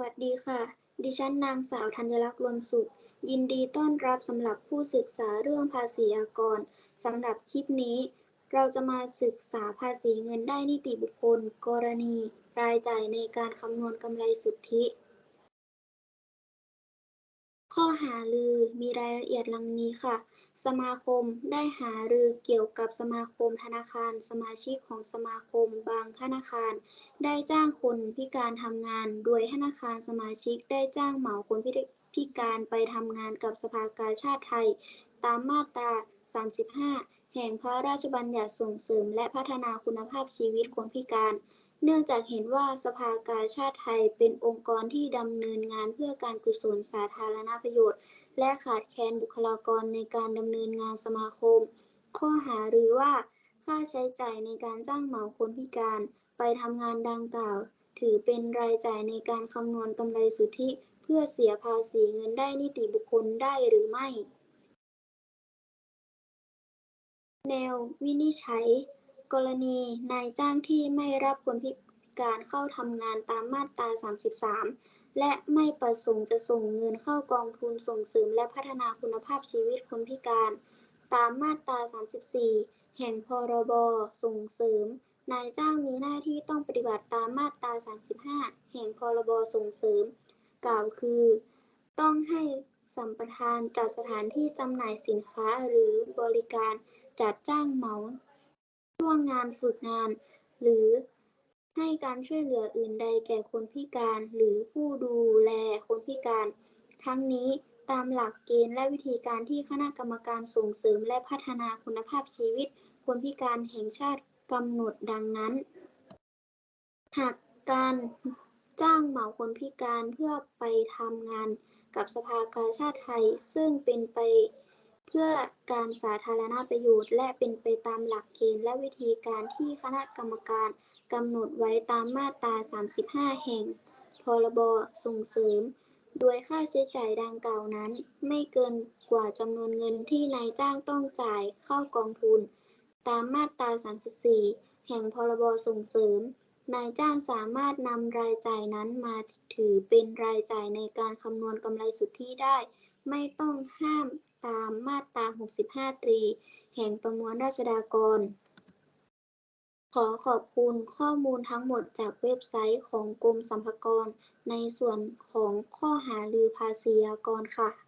วัสดีค่ะ ดิฉันนางสาวธัญลักษณ์รวมสุข ยินดีต้อนรับสำหรับผู้ศึกษาเรื่องภาษีอากรสำหรับคลิปนี้ เราจะมาศึกษาภาษีเงินได้นิติบุคคล กรณี รายจ่ายในการคำนวณกำไรสุทธิ ข้อหารือมีรายละเอียดดังนี้ค่ะ สมาคมได้หารือเกี่ยวกับสมาคมธนาคาร สมาชิกของสมาคมบางธนาคาร ได้จ้างคนพิการทำงาน โดยธนาคารสมาชิกได้จ้างเหมาคนพิการไปทำงานกับสภากาชาดไทย ตามมาตรา 35 แห่งพระราชบัญญัติส่งเสริมและพัฒนาคุณภาพชีวิตคนพิการ เนื่องจากเห็นว่าสภากาชาดไทยเป็นองค์กรที่ดำเนินงานเพื่อการกุศลสาธารณประโยชน์ และขาดแคลนบุคลากรในการดำเนินงานสมาคม ข้อหารือว่าค่าใช้จ่ายในการจ้างเหมาคนพิการไปทำงานดังกล่าว ถือเป็นรายจ่ายในการคำนวณกำไรสุทธิเพื่อเสียภาษีเงินได้นิติบุคคลได้หรือไม่ แนววินิจฉัย กรณีนายจ้างที่ไม่รับคนพิการเข้าทำงานตามมาตรา 33 และไม่ประสงค์จะส่งเงินเข้ากองทุนส่งเสริมและพัฒนาคุณภาพชีวิตคนพิการ ตามมาตรา 34 แห่งพรบ ส่งเสริม นายจ้างมีหน้าที่ต้องปฏิบัติตามมาตรา 35 แห่งพรบ ส่งเสริม กล่าวคือ ต้องให้สัมปทานจัดสถานที่จำหน่ายสินค้าหรือบริการจัดจ้างเหมา ช่วงงานฝึกงาน หรือให้การช่วยเหลืออื่นใดแก่คนพิการ หรือผู้ดูแลคนพิการ ทั้งนี้ตามหลักเกณฑ์และวิธีการที่คณะกรรมการส่งเสริมและพัฒนาคุณภาพชีวิต คนพิการแห่งชาติกำหนดดังนั้น หากการจ้างเหมาคนพิการเพื่อไปทำงานกับสภากาชาดไทย ซึ่งเป็นไป เพื่อการสาธารณประโยชน์ และเป็นไปตามหลักเกณฑ์และวิธีการที่คณะกรรมการกำหนดไว้ตามมาตรา 35 แห่ง พรบ ส่งเสริม โดยค่าใช้จ่ายดังกล่าวนั้น ไม่เกินกว่าจำนวนเงินที่นายจ้างต้องจ่ายเข้ากองทุน ตามมาตรา 34 แห่งพรบ ส่งเสริม นายจ้างสามารถนำรายจ่ายนั้นมาถือเป็นรายจ่ายในการคำนวณกำไรสุทธิได้ ไม่ต้องห้าม ตามมาตรา 65 ตรี แห่งประมวลราชฎากร ขอขอบคุณข้อมูลทั้งหมดจากเว็บไซต์ของกรมสรรพากร ในส่วนของข้อหารือภาษีอากรค่ะ